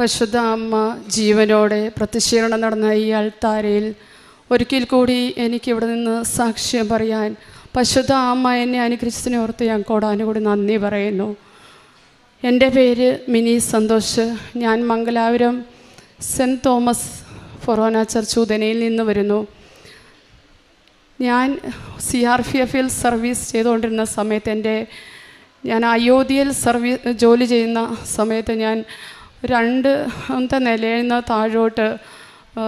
പരിശുദ്ധ അമ്മ ജീവനോടെ പ്രത്യക്ഷീകരണം നടന്ന ഈ അൾത്താരയിൽ ഒരിക്കൽ കൂടി എനിക്കിവിടെ നിന്ന് സാക്ഷ്യം പറയാൻ പരിശുദ്ധ അമ്മ എന്നെ അനുഗ്രഹിച്ചതിനെ ഓർത്ത് ഞാൻ കോടാനുകൂടി നന്ദി പറയുന്നു. എന്റെ പേര് മിനി സന്തോഷ്. ഞാൻ Mangalapuram saint Thomas forane church ഉദനയിൽ നിന്ന് വരുന്നു. ഞാൻ സി ആർ പി എഫിൽ സർവീസ് ചെയ്തുകൊണ്ടിരുന്ന സമയത്ത് എന്റെ ഞാൻ അയോധ്യയിൽ സർവീസ് ജോലി ചെയ്യുന്ന സമയത്ത് ഞാൻ രണ്ട് അന്ത നിലയിൽ നിന്ന് താഴോട്ട്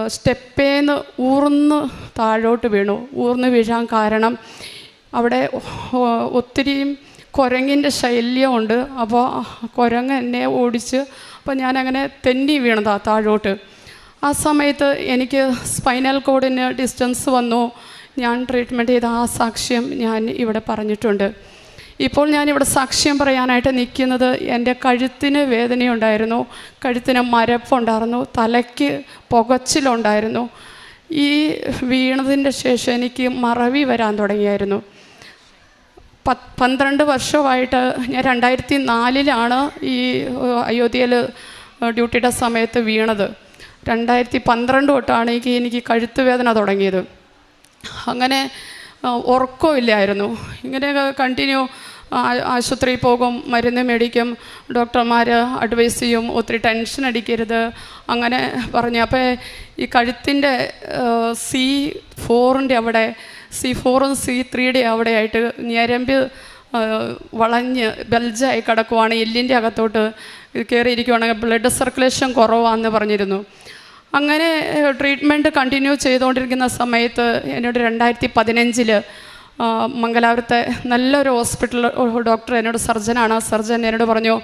സ്റ്റെപ്പേന്ന് ഊർന്ന് താഴോട്ട് വീണു. ഊർന്ന് വീഴാൻ കാരണം അവിടെ ഒത്തിരിയും കുരങ്ങിന്റെ ശല്യമുണ്ട്. അപ്പോൾ കുരങ്ങ് എന്നെ ഓടിച്ച് അപ്പോൾ ഞാനങ്ങനെ തെന്നി വീണതാ താഴോട്ട്. ആ സമയത്ത് എനിക്ക് സ്പൈനൽ കോഡിന് ഡിസ്റ്റൻസ് വന്നു. ഞാൻ ട്രീറ്റ്മെന്റ് ചെയ്ത ആ സാക്ഷ്യം ഞാൻ ഇവിടെ പറഞ്ഞിട്ടുണ്ട്. ഇപ്പോൾ ഞാനിവിടെ സാക്ഷ്യം പറയാനായിട്ട് നിൽക്കുന്നത് എന്റെ കഴുത്തിന് വേദനയുണ്ടായിരുന്നു. കഴുത്തിന് മരപ്പുണ്ടായിരുന്നു. തലയ്ക്ക് പുകച്ചിലുണ്ടായിരുന്നു. ഈ വീണതിന്റെ ശേഷം എനിക്ക് മറവി വരാൻ തുടങ്ങിയായിരുന്നു. പത്ത് പന്ത്രണ്ട് വർഷമായിട്ട് ഞാൻ രണ്ടായിരത്തി നാലിലാണ് ഈ അയോധ്യയിൽ ഡ്യൂട്ടിയുടെ സമയത്ത് വീണത്. രണ്ടായിരത്തി പന്ത്രണ്ട് തൊട്ടാണ് എനിക്ക് എനിക്ക് കഴുത്ത് വേദന തുടങ്ങിയത്. അങ്ങനെ ഉറക്കമില്ലായിരുന്നു ഇങ്ങനെ കണ്ടിന്യൂ ആശുപത്രിയിൽ പോകും മരുന്ന് മേടിക്കും ഡോക്ടർമാർ അഡ്വൈസ് ചെയ്യും ഒത്തിരി ടെൻഷൻ അടിക്കരുത് അങ്ങനെ പറഞ്ഞു. അപ്പോൾ ഈ കഴുത്തിന്റെ സി ഫോറിന്റെ അവിടെ സി ഫോറും സി ത്രീയുടെ അവിടെയായിട്ട് ഞരമ്പ് വളഞ്ഞ് ബെൽജായി കിടക്കുവാണ്. എല്ലിന്റെ അകത്തോട്ട് കയറിയിരിക്കുവാണെങ്കിൽ ബ്ലഡ് സർക്കുലേഷൻ കുറവാണെന്ന് പറഞ്ഞിരുന്നു. അങ്ങനെ ട്രീറ്റ്മെന്റ് കണ്ടിന്യൂ ചെയ്തുകൊണ്ടിരിക്കുന്ന സമയത്ത് എന്നോട് രണ്ടായിരത്തി പതിനഞ്ചിൽ മംഗലാപുരത്തെ നല്ലൊരു ഹോസ്പിറ്റൽ ഡോക്ടർ എന്നോട് സർജനാണ്. സർജൻ എന്നോട് പറഞ്ഞു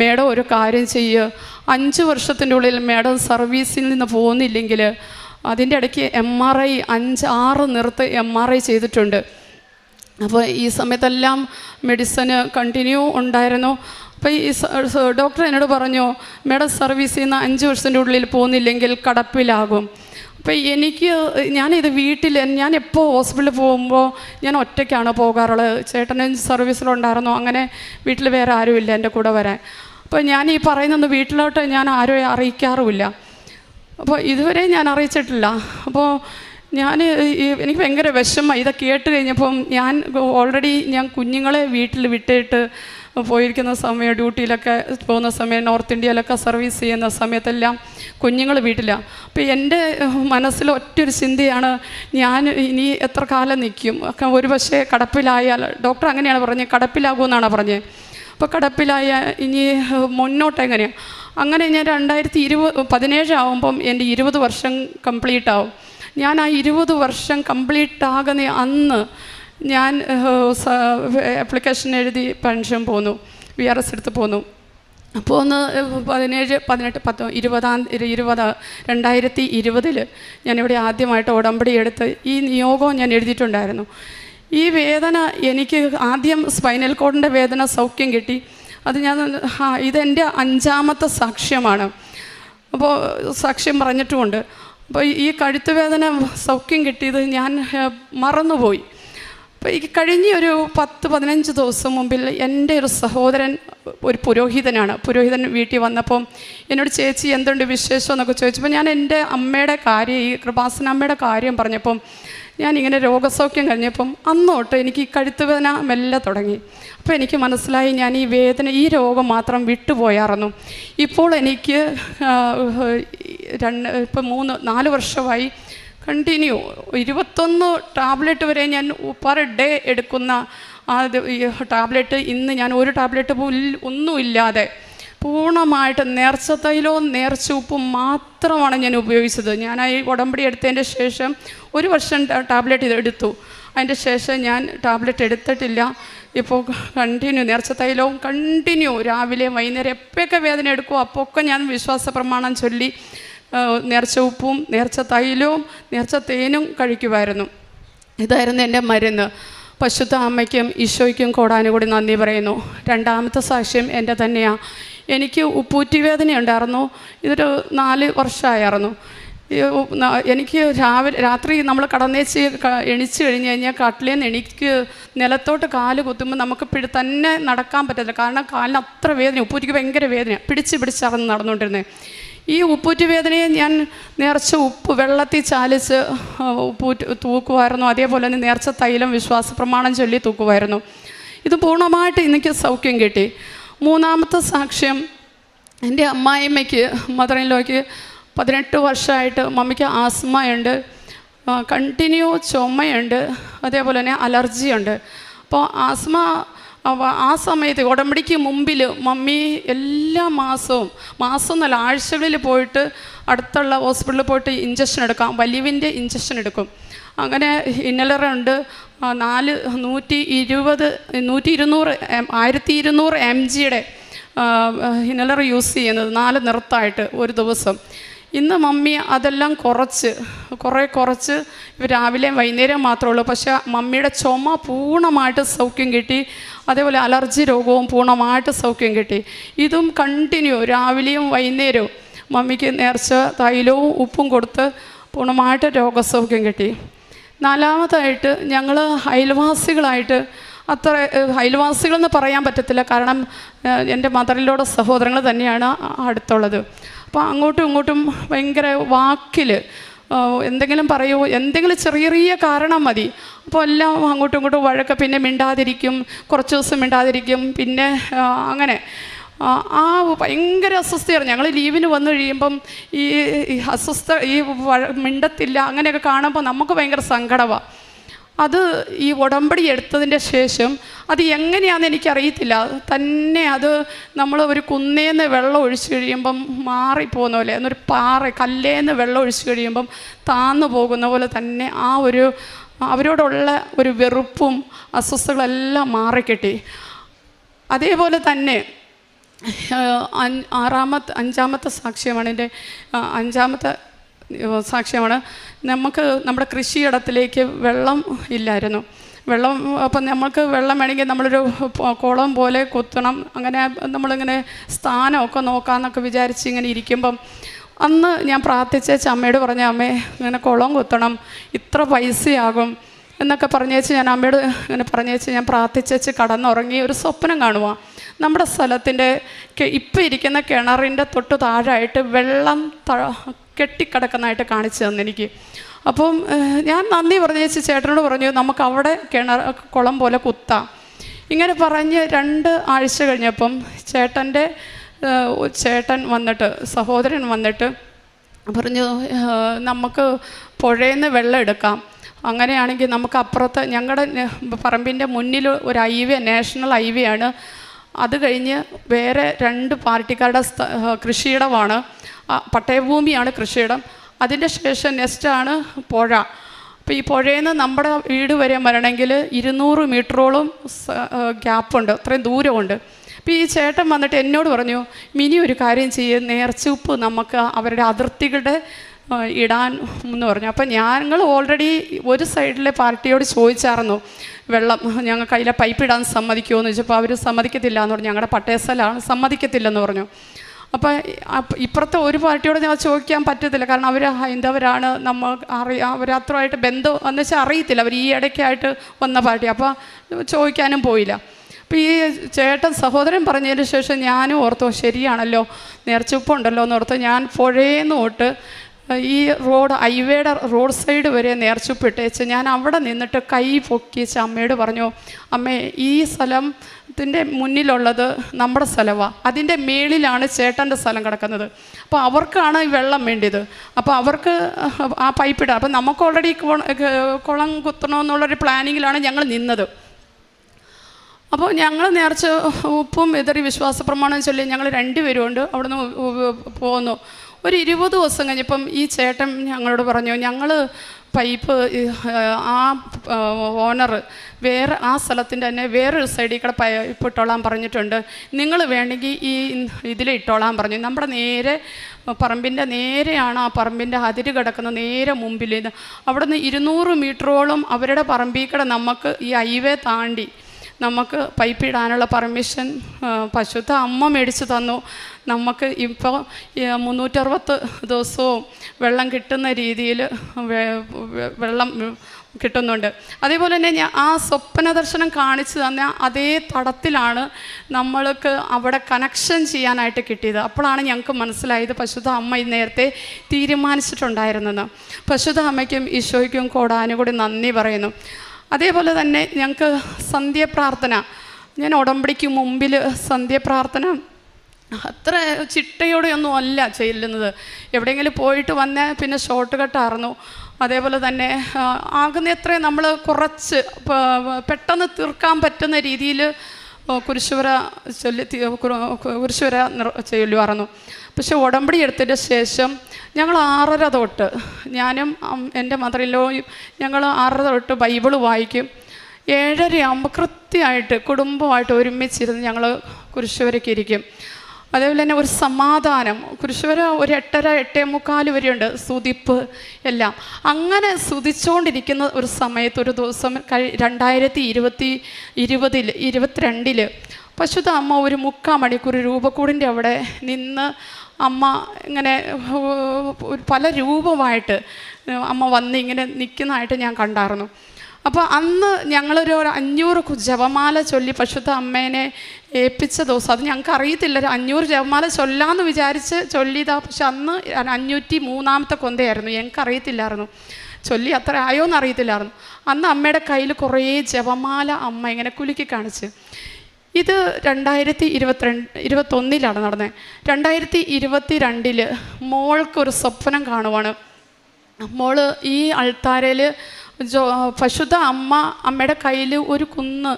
മേഡം ഒരു കാര്യം ചെയ്യുക അഞ്ച് വർഷത്തിന്റെ ഉള്ളിൽ മേഡം സർവീസിൽ നിന്ന് പോകുന്നില്ലെങ്കിൽ അതിന്റെ ഇടയ്ക്ക് എം ആർ ഐ അഞ്ച് ആറ് നിർത്ത് എം ആർ ഐ ചെയ്തിട്ടുണ്ട്. അപ്പോൾ ഈ സമയത്തെല്ലാം മെഡിസിന് കണ്ടിന്യൂ ഉണ്ടായിരുന്നു. അപ്പോൾ ഈ ഡോക്ടർ എന്നോട് പറഞ്ഞു മേഡം സർവീസിൽ നിന്ന് അഞ്ച് വർഷത്തിന്റെ ഉള്ളിൽ പോകുന്നില്ലെങ്കിൽ കടപ്പിലാകും. അപ്പോൾ എനിക്ക് ഞാനിത് വീട്ടിൽ ഞാൻ എപ്പോൾ ഹോസ്പിറ്റലിൽ പോകുമ്പോൾ ഞാൻ ഒറ്റയ്ക്കാണ് പോകാറുള്ളത്? ചേട്ടനും സർവീസിലുണ്ടായിരുന്നു? അങ്ങനെ വീട്ടിൽ വേറെ ആരുമില്ല എന്റെ കൂടെ വരാൻ. അപ്പോൾ ഞാൻ ഈ പറയുന്നത് വീട്ടിലോട്ട് ഞാൻ ആരും അറിയിക്കാറുമില്ല. അപ്പോൾ ഇതുവരെ ഞാൻ അറിയിച്ചിട്ടില്ല. അപ്പോൾ ഞാൻ എനിക്ക് ഭയങ്കര വിഷമം ഇതൊക്കെ കേട്ട് കഴിഞ്ഞപ്പം ഞാൻ ഓൾറെഡി ഞാൻ കുഞ്ഞുങ്ങളെ വീട്ടിൽ വിട്ടിട്ട് പോയിരിക്കുന്ന സമയം ഡ്യൂട്ടിയിലൊക്കെ പോകുന്ന സമയം നോർത്ത് ഇന്ത്യയിലൊക്കെ സർവീസ് ചെയ്യുന്ന സമയത്തെല്ലാം കുഞ്ഞുങ്ങൾ വീട്ടിലാണ് അപ്പോൾ എന്റെ മനസ്സിൽ ഒറ്റൊരു ചിന്തയാണ് ഞാൻ ഇനി എത്ര കാലം നിൽക്കും? ഒക്കെ ഒരു പക്ഷേ കടപ്പിലായാൽ ഡോക്ടർ അങ്ങനെയാണ് പറഞ്ഞത് കടപ്പിലാകുമെന്നാണ് പറഞ്ഞത്. അപ്പോൾ കടപ്പിലായ ഇനി മുന്നോട്ട് എങ്ങനെയാണ് അങ്ങനെ ഞാൻ രണ്ടായിരത്തി ഇരുപത് പതിനേഴ് ആകുമ്പം എന്റെ ഇരുപത് വർഷം കംപ്ലീറ്റ് ആവും ഞാൻ ആ ഇരുപത് വർഷം കംപ്ലീറ്റ് ആകുന്ന അന്ന് ഞാൻ ആപ്ലിക്കേഷൻ എഴുതി പെൻഷൻ പോന്നു. വി ആർ എസ് എടുത്ത് പോന്നു. അപ്പോൾ ഒന്ന് പതിനേഴ് പതിനെട്ട് പത്ത് ഇരുപതാം ഇരു- ഇരുപത് രണ്ടായിരത്തി ഇരുപതിൽ ഞാനിവിടെ ആദ്യമായിട്ട് ഉടമ്പടി എടുത്ത് ഈ നിയോഗവും ഞാൻ എഴുതിയിട്ടുണ്ടായിരുന്നു. ഈ വേദന എനിക്ക് ആദ്യം സ്പൈനൽ കോഡിന്റെ വേദന സൗഖ്യം കിട്ടി. അത് ഞാൻ ഇതെന്റെ അഞ്ചാമത്തെ സാക്ഷ്യമാണ്. അപ്പോൾ സാക്ഷ്യം പറഞ്ഞിട്ടുമുണ്ട്. അപ്പോൾ ഈ കഴുത്തുവേദന സൗഖ്യം കിട്ടിയത് ഞാൻ മറന്നുപോയി. അപ്പോൾ ഈ കഴിഞ്ഞ ഒരു പത്ത് പതിനഞ്ച് ദിവസം മുമ്പിൽ എന്റെ ഒരു സഹോദരൻ ഒരു പുരോഹിതനാണ്. പുരോഹിതൻ വീട്ടിൽ വന്നപ്പം എന്നോട് ചേച്ചി എന്തുണ്ട് വിശേഷം? എന്നൊക്കെ ചോദിച്ചപ്പോൾ ഞാൻ എന്റെ അമ്മയുടെ കാര്യം ഈ കൃപാസന അമ്മയുടെ കാര്യം പറഞ്ഞപ്പം ഞാൻ ഇങ്ങനെ രോഗസൗഖ്യം കഴിഞ്ഞപ്പം അന്നോട്ട് എനിക്ക് ഈ കഴുത്ത് വേദന മെല്ലെ തുടങ്ങി. അപ്പോൾ എനിക്ക് മനസ്സിലായി ഞാൻ ഈ വേദന ഈ രോഗം മാത്രം വിട്ടുപോയായിരുന്നു ഇപ്പോൾ എനിക്ക് രണ്ട് ഇപ്പം മൂന്ന് നാല് വർഷമായി കണ്ടിന്യൂ ഇരുപത്തൊന്ന് ടാബ്ലറ്റ് വരെ ഞാൻ പെർ ഡേ എടുക്കുന്ന ആ ടാബ്ലറ്റ് ഇന്ന് ഞാൻ ഒരു ടാബ്ലറ്റ് ഒന്നുമില്ലാതെ പൂർണമായിട്ട് നേർച്ച തൈലവും നേർച്ച ഉപ്പും മാത്രമാണ് ഞാൻ ഉപയോഗിച്ചത്. ഞാൻ ഈ ഉടമ്പടി എടുത്തതിന്റെ ശേഷം ഒരു വർഷം ടാബ്ലറ്റ് ഇത് എടുത്തു. അതിന്റെ ശേഷം ഞാൻ ടാബ്ലറ്റ് എടുത്തിട്ടില്ല. ഇപ്പോൾ കണ്ടിന്യൂ നേർച്ച തൈലവും കണ്ടിന്യൂ രാവിലെ വൈകുന്നേരം എപ്പോഴൊക്കെ വേദന എടുക്കുമോ അപ്പോൾ ഒക്കെ ഞാൻ വിശ്വാസ പ്രമാണം ചൊല്ലി നേർച്ച ഉപ്പും നേർച്ച തൈലവും നേർച്ച തേനും കഴിക്കുമായിരുന്നു. ഇതായിരുന്നു എന്റെ മരുന്ന്. പശുദ്ധ അമ്മയ്ക്കും ഈശോയ്ക്കും കോടാനുകൂടി നന്ദി പറയുന്നു. രണ്ടാമത്തെ സാക്ഷ്യം എന്റെ തന്നെയാണ് എനിക്ക് ഉപ്പൂറ്റി വേദന ഉണ്ടായിരുന്നു. ഇതൊരു നാല് വർഷമായിരുന്നു. എനിക്ക് രാവിലെ രാത്രി നമ്മൾ കടന്നേച്ച് എണിച്ച് കഴിഞ്ഞ് കഴിഞ്ഞാൽ കട്ടിലേന്ന് നിന്ന് എനിക്ക് നിലത്തോട്ട് കാൽ കുത്തുമ്പോൾ നമുക്ക് പിടി തന്നെ നടക്കാൻ പറ്റത്തില്ല. കാരണം കാലിന് അത്ര വേദന ഉപ്പൂറ്റിക്ക് ഭയങ്കര വേദന പിടിച്ച് പിടിച്ചറന്ന് നടന്നുകൊണ്ടിരുന്നത് ഈ ഉപ്പൂറ്റ് വേദനയെ ഞാൻ നേർച്ച ഉപ്പ് വെള്ളത്തിൽ ചാലിച്ച് ഉപ്പൂറ്റ് തൂക്കുമായിരുന്നു. അതേപോലെ തന്നെ നേർച്ച തൈലം വിശ്വാസ പ്രമാണം ചൊല്ലി തൂക്കുമായിരുന്നു. ഇത് പൂർണമായിട്ട് എനിക്ക് സൗഖ്യം കിട്ടി. മൂന്നാമത്തെ സാക്ഷ്യം എന്റെ അമ്മായിമ്മയ്ക്ക് മദറിനിലേക്ക് പതിനെട്ട് വർഷമായിട്ട് മമ്മിക്ക് ആസ്മയുണ്ട് കണ്ടിന്യൂ ചുമയുണ്ട് അതേപോലെ തന്നെ അലർജിയുണ്ട്. അപ്പോൾ ആസ്മ അവ- ആ സമയത്ത് ഉടമ്പടിക്ക് മുമ്പിൽ മമ്മി എല്ലാ മാസവും മാസം നല്ല ആഴ്ചകളിൽ പോയിട്ട് അടുത്തുള്ള ഹോസ്പിറ്റലിൽ പോയിട്ട് ഇഞ്ചക്ഷൻ എടുക്കാം വലിവിന്റെ ഇഞ്ചക്ഷൻ എടുക്കും. അങ്ങനെ ഇന്നലറുണ്ട് നാല് നൂറ്റി ഇരുപത് നൂറ്റി ഇരുന്നൂറ് ആയിരത്തി ഇരുന്നൂറ് എം ജിയുടെ ഇന്നലർ യൂസ് ചെയ്യുന്നത് നാല് നിറത്തായിട്ട് ഒരു ദിവസം. ഇന്ന് മമ്മി അതെല്ലാം കുറച്ച് കുറേ കുറച്ച്. രാവിലെ വൈകുന്നേരം മാത്രമേ ഉള്ളൂ. പക്ഷേ മമ്മിയുടെ ചുമ പൂർണമായിട്ട് സൗഖ്യം കിട്ടി. അതേപോലെ അലർജി രോഗവും പൂർണമായിട്ട് സൗഖ്യം കിട്ടി. ഇതും കണ്ടിന്യൂ രാവിലെയും വൈകുന്നേരവും മമ്മിക്ക് നേർച്ച തൈലവും ഉപ്പും കൊടുത്ത് പൂർണമായിട്ട് രോഗസൗഖ്യം കിട്ടി. നാലാമതായിട്ട് ഞങ്ങൾ അയൽവാസികളായിട്ട് അത്ര അയൽവാസികളെന്ന് പറയാൻ പറ്റത്തില്ല. കാരണം എന്റെ മദറിലൂടെ സഹോദരങ്ങൾ തന്നെയാണ് അടുത്തുള്ളത്. അപ്പോൾ അങ്ങോട്ടും ഇങ്ങോട്ടും ഭയങ്കര വാക്കിൽ എന്തെങ്കിലും പറയുമോ എന്തെങ്കിലും ചെറിയ ചെറിയ കാരണം മതി. അപ്പോൾ എല്ലാം അങ്ങോട്ടും ഇങ്ങോട്ടും വഴക്ക് പിന്നെ മിണ്ടാതിരിക്കും കുറച്ച് ദിവസം മിണ്ടാതിരിക്കും പിന്നെ അങ്ങനെ. ആ, ഭയങ്കര അസ്വസ്ഥയാണ്. ഞങ്ങൾ ലീവിന് വന്നു കഴിയുമ്പം ഈ അസ്വസ്ഥ ഈ മിണ്ടത്തില്ല അങ്ങനെയൊക്കെ കാണുമ്പോൾ നമുക്ക് ഭയങ്കര സങ്കടമാണ് അത് ഈ ഉടമ്പടി എടുത്തതിന്റെ ശേഷം അത് എങ്ങനെയാണെന്ന് എനിക്കറിയത്തില്ല. തന്നെ അത് നമ്മൾ ഒരു കുന്നേന്ന് വെള്ളം ഒഴിച്ചു കഴിയുമ്പം മാറിപ്പോകുന്ന പോലെ എന്നൊരു പാറ കല്ലേന്ന് വെള്ളം ഒഴിച്ചു കഴിയുമ്പം താന്നു പോകുന്ന പോലെ തന്നെ ആ ഒരു അവരോടുള്ള ഒരു വെറുപ്പും അസ്വസ്ഥകളെല്ലാം മാറിക്കിട്ടി. അതേപോലെ തന്നെ ആറാമത്തെ അഞ്ചാമത്തെ സാക്ഷ്യമാണ് എന്റെ അഞ്ചാമത്തെ സാക്ഷ്യമാണ്. നമുക്ക് നമ്മുടെ കൃഷിയിടത്തിലേക്ക് വെള്ളം ഇല്ലായിരുന്നു. വെള്ളം അപ്പം നമ്മൾക്ക് വെള്ളം വേണമെങ്കിൽ നമ്മളൊരു കുളം പോലെ കുത്തണം. അങ്ങനെ നമ്മളിങ്ങനെ സ്ഥാനമൊക്കെ നോക്കാമെന്നൊക്കെ വിചാരിച്ച് ഇങ്ങനെ ഇരിക്കുമ്പം അന്ന് ഞാൻ പ്രാർത്ഥിച്ചേച്ച് അമ്മയോട് പറഞ്ഞ അമ്മേ ഇങ്ങനെ കുളം കുത്തണം ഇത്ര പൈസയാകും. എന്നൊക്കെ പറഞ്ഞേച്ച് ഞാൻ അമ്മയോട് ഇങ്ങനെ പറഞ്ഞേച്ച് ഞാൻ പ്രാർത്ഥിച്ചേച്ച് കടന്നുറങ്ങി ഒരു സ്വപ്നം കാണുക നമ്മുടെ സ്ഥലത്തിന്റെ ഇപ്പം ഇരിക്കുന്ന കിണറിന്റെ തൊട്ട് താഴായിട്ട് വെള്ളം കെട്ടിക്കിടക്കുന്നതായിട്ട് കാണിച്ചു തന്നെനിക്ക് അപ്പം ഞാൻ നന്ദി പറഞ്ഞേച്ച് ചേട്ടനോട് പറഞ്ഞു നമുക്ക് അവിടെ കിണർ കുളം പോലെ കുത്താം. ഇങ്ങനെ പറഞ്ഞ് രണ്ട് ആഴ്ച കഴിഞ്ഞപ്പം ചേട്ടന്റെ ചേട്ടൻ വന്നിട്ട് സഹോദരൻ വന്നിട്ട് പറഞ്ഞു നമുക്ക് പുഴയിൽ നിന്ന് വെള്ളം എടുക്കാം. അങ്ങനെയാണെങ്കിൽ നമുക്ക് അപ്പുറത്ത് ഞങ്ങളുടെ പറമ്പിന്റെ മുന്നിൽ ഒരു ഹൈവേ നാഷണൽ ഹൈവേ ആണ്. അത് കഴിഞ്ഞ് വേറെ രണ്ട് പാർട്ടിക്കാരുടെ കൃഷിയിടമാണ്. പട്ടയഭൂമിയാണ് കൃഷിയിടം. അതിന്റെ ശേഷം നെക്സ്റ്റാണ് പുഴ. അപ്പോൾ ഈ പുഴയിൽ നിന്ന് നമ്മുടെ വീട് വരെ വരണമെങ്കിൽ ഇരുന്നൂറ് മീറ്ററോളം ഗ്യാപ്പുണ്ട്. അത്രയും ദൂരമുണ്ട്. അപ്പോൾ ഈ ചേട്ടൻ വന്നിട്ട് എന്നോട് പറഞ്ഞു മിനി ഒരു കാര്യം ചെയ്യുക നേർച്ചുപ്പ് നമുക്ക് അവരുടെ അതിർത്തികളുടെ ഇടാൻ എന്ന് പറഞ്ഞു. അപ്പം ഞങ്ങൾ ഓൾറെഡി ഒരു സൈഡിലെ പാർട്ടിയോട് ചോദിച്ചായിരുന്നു വെള്ളം ഞങ്ങൾക്ക് അതിലെ പൈപ്പ് ഇടാൻ സമ്മതിക്കുമോ? എന്ന് ചോദിച്ചപ്പോൾ അവർ സമ്മതിക്കത്തില്ല എന്ന് പറഞ്ഞു. ഞങ്ങളുടെ പട്ടയസ്ഥലാണ് സമ്മതിക്കത്തില്ലെന്ന് പറഞ്ഞു. അപ്പോൾ ഇപ്പുറത്തെ ഒരു പാർട്ടിയോട് ഞാൻ ചോദിക്കാൻ പറ്റത്തില്ല. കാരണം അവർ ഹൈന്ദവരാണ് നമ്മൾ അറിയാം അവർ അത്രമായിട്ട് ബന്ധം എന്ന് വെച്ചാൽ അറിയത്തില്ല. അവർ ഈ ഇടയ്ക്കായിട്ട് വന്ന പാർട്ടി. അപ്പോൾ ചോദിക്കാനും പോയില്ല. അപ്പോൾ ഈ ചേട്ടൻ സഹോദരൻ പറഞ്ഞതിന് ശേഷം ഞാനും ഓർത്തു ശരിയാണല്ലോ നേർച്ചുപ്പുണ്ടല്ലോ എന്ന് ഓർത്ത്. ഞാൻ പുഴേന്ന് തൊട്ട് ഈ റോഡ് ഹൈവേയുടെ റോഡ് സൈഡ് വരെ നേർച്ചുപ്പിട്ടേച്ച് ഞാൻ അവിടെ നിന്നിട്ട് കൈ പൊക്കിച്ച് അമ്മയോട് പറഞ്ഞു അമ്മേ ഈ സ്ഥലത്തിന്റെ മുന്നിലുള്ളത് നമ്മുടെ സ്ഥലമാണ് അതിന്റെ മേളിലാണ് ചേട്ടന്റെ സ്ഥലം കിടക്കുന്നത്. അപ്പോൾ അവർക്കാണ് ഈ വെള്ളം വേണ്ടിയത്. അപ്പോൾ അവർക്ക് ആ പൈപ്പ് ഇടാം. അപ്പോൾ നമുക്ക് ഓൾറെഡി കുളം കുത്തണമെന്നുള്ളൊരു പ്ലാനിങ്ങിലാണ് ഞങ്ങൾ നിന്നത്. അപ്പോൾ ഞങ്ങൾ നേർച്ച ഉപ്പും എതിറി വിശ്വാസ പ്രമാണം ചൊല്ലി ഞങ്ങൾ രണ്ടുപേരും ഉണ്ട് അവിടുന്ന് പോന്നു. ഒരു ഇരുപത് ദിവസം കഴിഞ്ഞപ്പം ഈ ചേട്ടൻ ഞങ്ങളോട് പറഞ്ഞു ഞങ്ങൾ പൈപ്പ് ആ ഓണർ വേറെ ആ സ്ഥലത്തിന്റെ തന്നെ വേറൊരു സൈഡിൽ കൂടെ പൈപ്പ് ഇട്ടോളാൻ പറഞ്ഞിട്ടുണ്ട്. നിങ്ങൾ വേണമെങ്കിൽ ഈ ഇതിൽ ഇട്ടോളാൻ പറഞ്ഞു. നമ്മുടെ നേരെ പറമ്പിന്റെ നേരെയാണ് ആ പറമ്പിന്റെ അതിര് കിടക്കുന്ന നേരെ മുമ്പിൽ ഇത് അവിടെ നിന്ന് ഇരുന്നൂറ് മീറ്ററോളം അവരുടെ പറമ്പിൽ കൂടെ നമുക്ക് ഈ ഹൈവേ താണ്ടി നമുക്ക് പൈപ്പ് ഇടാനുള്ള പെർമിഷൻ പശുത്ത അമ്മ മേടിച്ചു തന്നു. നമുക്ക് ഇപ്പോൾ മുന്നൂറ്ററുപത്ത് ദിവസവും വെള്ളം കിട്ടുന്ന രീതിയിൽ വെള്ളം കിട്ടുന്നുണ്ട്. അതേപോലെ തന്നെ ഞാൻ ആ സ്വപ്ന ദർശനം കാണിച്ചു തന്ന അതേ തടത്തിലാണ് നമ്മൾക്ക് അവിടെ കണക്ഷൻ ചെയ്യാനായിട്ട് കിട്ടിയത്. അപ്പോഴാണ് ഞങ്ങൾക്ക് മനസ്സിലായത് പശുത അമ്മ നേരത്തെ തീരുമാനിച്ചിട്ടുണ്ടായിരുന്നത് പശുദ്ധ അമ്മയ്ക്കും ഈശോയ്ക്കും കോടാനും കൂടി നന്ദി പറയുന്നു. അതേപോലെ തന്നെ ഞങ്ങൾക്ക് സന്ധ്യപ്രാർത്ഥന. ഞാൻ ഉടമ്പടിക്ക് മുമ്പിൽ സന്ധ്യപ്രാർത്ഥന. അത്ര ചിട്ടയോടെയൊന്നും അല്ല ചെല്ലുന്നത്. എവിടെയെങ്കിലും പോയിട്ട് വന്നാൽ പിന്നെ ഷോർട്ട് കട്ടായിരുന്നു അതേപോലെ തന്നെ ആ, എത്രയും നമ്മൾ കുറച്ച് പെട്ടെന്ന് തീർക്കാൻ പറ്റുന്ന രീതിയിൽ കുരിശുവര ചൊല്ലി കുരിശുവര ചൊല്ലി ചൊല്ലുമായിരുന്നു പക്ഷെ ഉടമ്പടി എടുത്തതിന്റെ ശേഷം ഞങ്ങൾ ആറര തൊട്ട് ഞാനും എന്റെ മദറിലോയും ഞങ്ങൾ ആറര തൊട്ട് ബൈബിൾ വായിക്കും. ഏഴരയാകുമ്പോൾ കൃത്യമായിട്ട് കുടുംബമായിട്ട് ഒരുമിച്ചിരുന്ന് ഞങ്ങൾ കുരിശുവരയ്ക്ക് ഇരിക്കും. അതേപോലെ തന്നെ ഒരു സമാധാനം. കുരിശുവര ഒരു എട്ടര എട്ടേ മുക്കാൽ വരെയുണ്ട്. സുതിപ്പ് എല്ലാം. അങ്ങനെ സ്തുതിച്ചുകൊണ്ടിരിക്കുന്ന ഒരു സമയത്ത് ഒരു ദിവസം കഴി രണ്ടായിരത്തി ഇരുപത്തി ഇരുപതിൽ ഇരുപത്തിരണ്ടിൽ പശുത അമ്മ ഒരു മുക്കാൽ മണിക്കൂർ രൂപക്കൂടിന്റെ അവിടെ നിന്ന് അമ്മ ഇങ്ങനെ പല രൂപമായിട്ട് അമ്മ വന്ന് ഇങ്ങനെ നിൽക്കുന്നതായിട്ട് ഞാൻ കണ്ടായിരുന്നു. അപ്പോൾ അന്ന് ഞങ്ങളൊരു അഞ്ഞൂറ് ജപമാല ചൊല്ലി പശുദ്ധ അമ്മേനെ ഏൽപ്പിച്ച ദിവസം അത് ഞങ്ങൾക്ക് അറിയത്തില്ല. അഞ്ഞൂറ് ജപമാല ചൊല്ലാന്ന് വിചാരിച്ച് ചൊല്ലിയതാ. പക്ഷെ അന്ന് അഞ്ഞൂറ്റി മൂന്നാമത്തെ കൊന്തയായിരുന്നു. ഞങ്ങൾക്ക് അറിയത്തില്ലായിരുന്നു. ചൊല്ലി അത്ര ആയോന്ന് അറിയത്തില്ലായിരുന്നു. അന്ന് അമ്മയുടെ കയ്യിൽ കുറേ ജപമാല അമ്മ ഇങ്ങനെ കുലുക്കി കാണിച്ച്. ഇത് രണ്ടായിരത്തി ഇരുപത്തിരണ്ട് ഇരുപത്തൊന്നിലാണ് നടന്നത്. രണ്ടായിരത്തി ഇരുപത്തി രണ്ടിൽ മോൾക്കൊരു സ്വപ്നം കാണുവാണ്. മോൾ ഈ അൾത്താരയിൽ ജോ പശുദ്ധ അമ്മ അമ്മയുടെ കയ്യിൽ ഒരു കുന്ന്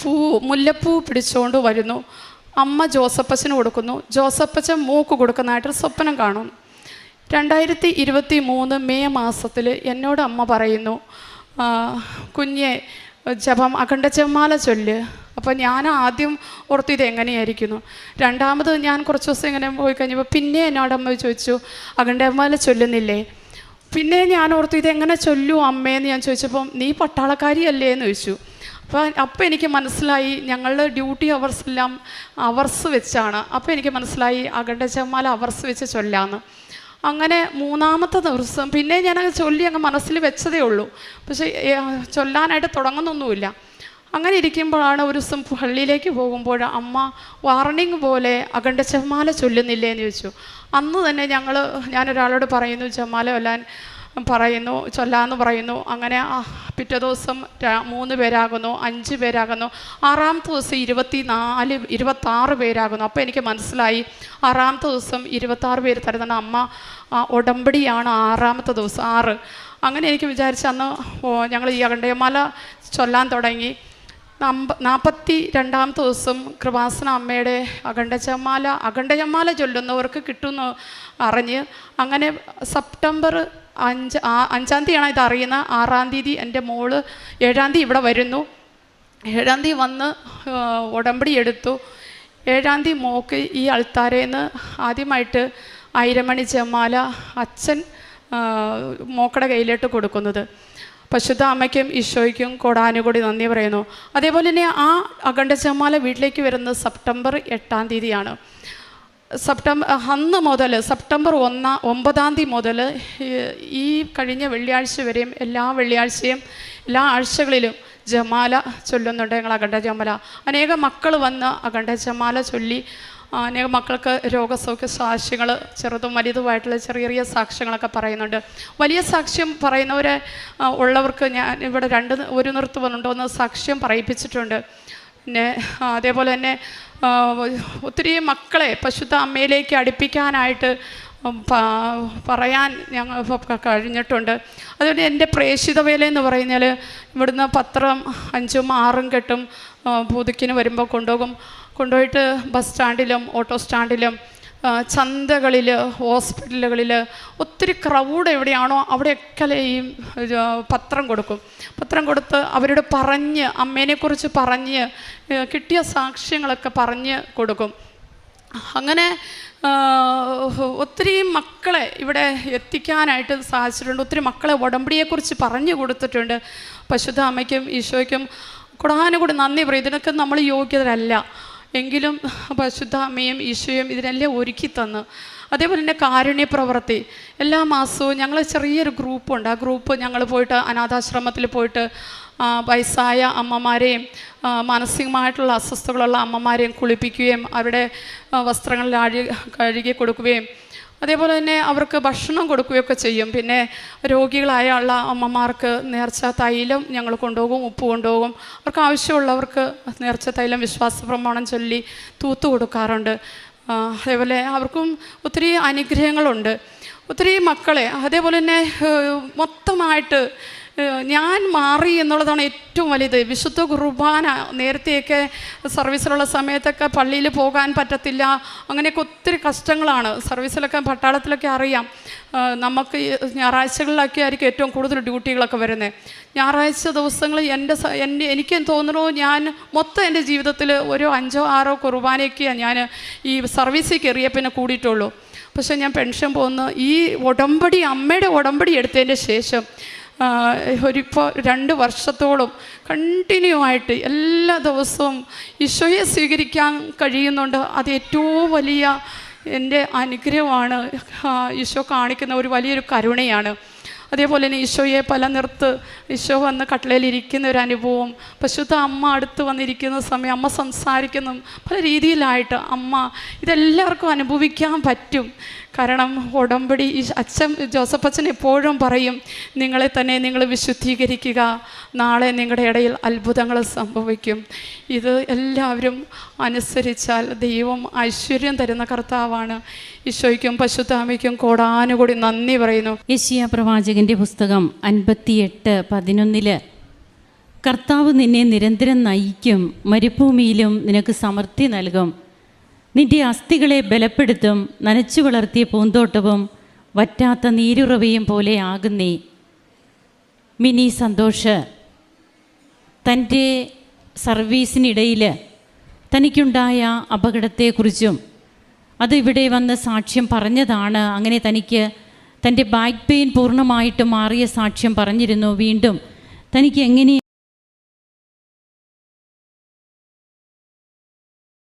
പൂ മുല്ലപ്പൂ പിടിച്ചുകൊണ്ട് വരുന്നു. അമ്മ ജോസപ്പച്ചന് കൊടുക്കുന്നു. ജോസപ്പച്ചൻ മൂക്ക് കൊടുക്കുന്നതായിട്ട് സ്വപ്നം കാണുന്നു രണ്ടായിരത്തി ഇരുപത്തി മൂന്ന് മെയ് മാസത്തിൽ എന്നോട് അമ്മ പറയുന്നു കുഞ്ഞെ ജപം അഖണ്ഡ ചെമ്മാല ചൊല്ല്. അപ്പോൾ ഞാൻ ആദ്യം ഓർത്തു ഇത് എങ്ങനെയായിരിക്കുന്നു. രണ്ടാമത് ഞാൻ കുറച്ച് ദിവസം ഇങ്ങനെ പോയി കഴിഞ്ഞപ്പോൾ പിന്നെ എന്നോട് അമ്മ ചോദിച്ചു അഖണ്ഡമാല ചൊല്ലുന്നില്ലേ? പിന്നെ ഞാൻ ഓർത്തു ഇത് എങ്ങനെ ചൊല്ലൂ അമ്മേന്ന് ഞാൻ ചോദിച്ചപ്പം നീ പട്ടാളക്കാരിയല്ലേ? എന്ന് ചോദിച്ചു. അപ്പോൾ അപ്പോൾ എനിക്ക് മനസ്സിലായി ഞങ്ങളുടെ ഡ്യൂട്ടി അവേഴ്സ് എല്ലാം അവേഴ്സ് വെച്ചാണ്. അപ്പോൾ എനിക്ക് മനസ്സിലായി അകണ്ട ചെമ്മാല അവേഴ്സ് വെച്ച് ചൊല്ലാന്ന്. അങ്ങനെ മൂന്നാമത്തെ ദിവസം പിന്നെ ഞാൻ അങ്ങ് ചൊല്ലി അങ്ങ് മനസ്സിൽ വെച്ചതേ ഉള്ളൂ. പക്ഷേ ചൊല്ലാനായിട്ട് തുടങ്ങുന്നൊന്നുമില്ല. അങ്ങനെ ഇരിക്കുമ്പോഴാണ് ഒരു ദിവസം പള്ളിയിലേക്ക് പോകുമ്പോൾ അമ്മ വാർണിംഗ് പോലെ അകണ്ട ചെമ്മാല ചൊല്ലുന്നില്ലേ എന്ന് ചോദിച്ചു. അന്ന് തന്നെ ഞങ്ങൾ ഞാനൊരാളോട് പറയുന്നു ചെമ്മാല ചൊല്ലാൻ പറയുന്നു ചൊല്ലാന്ന് പറയുന്നു. അങ്ങനെ പിറ്റേ ദിവസം മൂന്ന് പേരാകുന്നു അഞ്ച് പേരാകുന്നു. ആറാമത്തെ ദിവസം ഇരുപത്തി നാല് ഇരുപത്താറ് പേരാകുന്നു. അപ്പോൾ എനിക്ക് മനസ്സിലായി ആറാമത്തെ ദിവസം ഇരുപത്താറ് പേര് തരുന്ന അമ്മ ഉടമ്പടിയാണ് ആറാമത്തെ ദിവസം ആറ്. അങ്ങനെ എനിക്ക് വിചാരിച്ച് അന്ന് ഞങ്ങൾ ഈ അകണ്ടയമാല ചൊല്ലാൻ തുടങ്ങി. നാൽപ്പത്തി രണ്ടാമത്തെ ദിവസം കൃപാസന അമ്മയുടെ അഖണ്ഡജമാല അഖണ്ഡജമാല ചൊല്ലുന്നവർക്ക് കിട്ടുമെന്ന് അറിഞ്ഞ് അങ്ങനെ സെപ്റ്റംബർ അഞ്ച് ആ അഞ്ചാം തീയതിയാണ് ഇത് അറിയുന്നത് ആറാം തീയതി എന്റെ മോൾ ഏഴാം തീയതി ഇവിടെ വരുന്നു. ഏഴാം തീയതി വന്ന് ഉടമ്പടി എടുത്തു. ഏഴാം തീയതി മോക്ക് ഈ അൾത്താരേന്ന് ആദ്യമായിട്ട് ആയിരമണി ജമാല അച്ഛൻ മോക്കടെ കയ്യിലോട്ട് കൊടുക്കുന്നത്. പശുദ്ധ അമ്മയ്ക്കും ഈശോയ്ക്കും കൊടാനുകൂടി നന്ദി പറയുന്നു. അതേപോലെ തന്നെ ആ അഖണ്ഡ ജമാല വീട്ടിലേക്ക് വരുന്നത് സെപ്റ്റംബർ എട്ടാം തീയതിയാണ്. സെപ്റ്റംബർ അന്ന് മുതൽ സെപ്റ്റംബർ ഒന്നാം ഒമ്പതാം തീയതി മുതൽ ഈ കഴിഞ്ഞ വെള്ളിയാഴ്ച വരെയും എല്ലാ വെള്ളിയാഴ്ചയും എല്ലാ ആഴ്ചകളിലും ജമാല ചൊല്ലുന്നുണ്ട് ഞങ്ങൾ അഖണ്ഡ ജമാല. അനേകം മക്കൾ വന്ന് അഖണ്ഡ ജമാല ചൊല്ലി അനേക മക്കൾക്ക് രോഗസൗഖ്യ സാക്ഷ്യങ്ങൾ ചെറുതും വലുതുമായിട്ടുള്ള ചെറിയ ചെറിയ സാക്ഷ്യങ്ങളൊക്കെ പറയുന്നുണ്ട്. വലിയ സാക്ഷ്യം പറയുന്നവരെ ഉള്ളവർക്ക് ഞാൻ ഇവിടെ രണ്ട് ഒരു നിർത്ത് ഒന്ന് സാക്ഷ്യം പറയിപ്പിച്ചിട്ടുണ്ട്. പിന്നെ അതേപോലെ തന്നെ ഒത്തിരി മക്കളെ പശുദ്ധ അമ്മയിലേക്ക് അടുപ്പിക്കാനായിട്ട് പറയാൻ ഞങ്ങൾ കഴിഞ്ഞിട്ടുണ്ട്. അതുകൊണ്ട് എന്റെ പ്രേക്ഷിത വേല എന്ന് പറഞ്ഞാൽ ഇവിടുന്ന് പത്രം അഞ്ചും ആറും കെട്ടും പുതുക്കിന് വരുമ്പോൾ കൊണ്ടുപോകും. കൊണ്ടുപോയിട്ട് ബസ് സ്റ്റാൻഡിലും ഓട്ടോ സ്റ്റാൻഡിലും ചന്തകളിൽ ഹോസ്പിറ്റലുകളിൽ ഒത്തിരി ക്രൗഡ് എവിടെയാണോ അവിടെയൊക്കെ ഈ പത്രം കൊടുക്കും. പത്രം കൊടുത്ത് അവരോട് പറഞ്ഞ് അമ്മേനെക്കുറിച്ച് പറഞ്ഞ് കിട്ടിയ സാക്ഷ്യങ്ങളൊക്കെ പറഞ്ഞ് കൊടുക്കും. അങ്ങനെ ഒത്തിരി മക്കളെ ഇവിടെ എത്തിക്കാനായിട്ട് സാധിച്ചിട്ടുണ്ട്. ഒത്തിരി മക്കളെ ഉടമ്പടിയെക്കുറിച്ച് പറഞ്ഞു കൊടുത്തിട്ടുണ്ട്. പശുദ്ധ അമ്മയ്ക്കും ഈശോയ്ക്കും. കുടാനുകൂടി നന്ദി പറയും ഇതിനൊക്കെ നമ്മൾ യോഗ്യതരല്ല. എങ്കിലും പരിശുദ്ധ അമ്മയും ഈശോയും ഇതിനെല്ലാം ഒരുക്കി തന്ന് അതേപോലെ തന്നെ കാരുണ്യ പ്രവൃത്തി എല്ലാ മാസവും ഞങ്ങൾ ചെറിയൊരു ഗ്രൂപ്പുണ്ട്. ആ ഗ്രൂപ്പ് ഞങ്ങൾ പോയിട്ട് അനാഥാശ്രമത്തിൽ പോയിട്ട് വയസ്സായ അമ്മമാരെയും മാനസികമായിട്ടുള്ള അസ്വസ്ഥതകളുള്ള അമ്മമാരെയും കുളിപ്പിക്കുകയും അവരുടെ വസ്ത്രങ്ങളിൽ അഴി കഴുകി കൊടുക്കുകയും അതേപോലെ തന്നെ അവർക്ക് ഭക്ഷണം കൊടുക്കുകയൊക്കെ ചെയ്യും. പിന്നെ രോഗികളായ ഉള്ള അമ്മമാർക്ക് നേർച്ച തൈലം ഞങ്ങൾ കൊണ്ടുപോകും ഉപ്പ് കൊണ്ടുപോകും. അവർക്ക് ആവശ്യമുള്ളവർക്ക് നേർച്ച തൈലം വിശ്വാസ പ്രമാണം ചൊല്ലി തൂത്തു കൊടുക്കാറുണ്ട്. അതേപോലെ അവർക്കും ഒത്തിരി അനുഗ്രഹങ്ങളുണ്ട്. ഒത്തിരി മക്കളെ അതേപോലെ തന്നെ മൊത്തമായിട്ട് ഞാൻ മാറി എന്നുള്ളതാണ് ഏറ്റവും വലുത് വിശുദ്ധ കുർബാന നേരത്തെയൊക്കെ സർവീസിലുള്ള സമയത്തൊക്കെ പള്ളിയിൽ പോകാൻ പറ്റത്തില്ല. അങ്ങനെയൊക്കെ ഒത്തിരി കഷ്ടങ്ങളാണ്. സർവീസിലൊക്കെ പട്ടാളത്തിലൊക്കെ അറിയാം. നമുക്ക് ഞായറാഴ്ചകളിലൊക്കെ ആയിരിക്കും ഏറ്റവും കൂടുതൽ ഡ്യൂട്ടികളൊക്കെ വരുന്നത്. ഞായറാഴ്ച ദിവസങ്ങൾ എന്റെ എന്റെ എനിക്ക് തോന്നുന്നു ഞാൻ മൊത്തം എന്റെ ജീവിതത്തിൽ ഒരു അഞ്ചോ ആറോ കുർബാനയൊക്കെയാണ് ഞാൻ ഈ സർവീസിൽ കയറിയ പിന്നെ കൂടിയിട്ടുള്ളൂ. പക്ഷേ ഞാൻ പെൻഷൻ പോകുന്ന ഈ ഉടമ്പടി അമ്മയുടെ ഉടമ്പടി എടുത്തതിന്റെ ശേഷം ഒരിപ്പോൾ രണ്ട് വർഷത്തോളം കണ്ടിന്യൂ ആയിട്ട് എല്ലാ ദിവസവും ഈശോയെ സ്വീകരിക്കാൻ കഴിയുന്നുണ്ട്. അത് ഏറ്റവും വലിയ എന്റെ അനുഗ്രഹമാണ്. ഈശോ കാണിക്കുന്ന ഒരു വലിയൊരു കരുണയാണ്. അതേപോലെ തന്നെ ഈശോയെ പല നിർത്ത് ഈശോ വന്ന് കട്ടിലയിലിരിക്കുന്ന ഒരു അനുഭവം. പശുദ്ധ അമ്മ അടുത്ത് വന്നിരിക്കുന്ന സമയം അമ്മ സംസാരിക്കുന്ന. പല രീതിയിലായിട്ട് അമ്മ ഇതെല്ലാവർക്കും അനുഭവിക്കാൻ പറ്റും. കാരണം ഉടമ്പടി ഈ അച്ഛൻ ജോസഫ് അച്ഛൻ എപ്പോഴും പറയും നിങ്ങളെ തന്നെ നിങ്ങൾ വിശുദ്ധീകരിക്കുക. നാളെ നിങ്ങളുടെ ഇടയിൽ അത്ഭുതങ്ങൾ സംഭവിക്കും. ഇത് എല്ലാവരും അനുസരിച്ചാൽ ദൈവം ഐശ്വര്യം തരുന്ന കർത്താവാണ്. ഈശോയ്ക്കും പശുത്താമയ്ക്കും കോടാനുകൂടി നന്ദി പറയുന്നു. യശിയ പ്രവാചകന്റെ പുസ്തകം അൻപത്തിയെട്ട് പതിനൊന്നിൽ കർത്താവ് നിന്നെ നിരന്തരം നയിക്കും മരുഭൂമിയിലും നിനക്ക് സമൃദ്ധി നൽകും. നിന്റെ അസ്ഥികളെ ബലപ്പെടുത്തും നനച്ചു വളർത്തിയ പൂന്തോട്ടവും വറ്റാത്ത നീരുറവയും പോലെ ആകുന്നേ. മിനി സന്തോഷ് തന്റെ സർവീസിനിടയിൽ തനിക്കുണ്ടായ അപകടത്തെക്കുറിച്ചും അത് ഇവിടെ വന്ന് സാക്ഷ്യം പറഞ്ഞതാണ്. അങ്ങനെ തനിക്ക് തന്റെ ബാക്ക് പെയിൻ പൂർണമായിട്ട് മാറിയ സാക്ഷ്യം പറഞ്ഞിരുന്നു. വീണ്ടും തനിക്ക് എങ്ങനെ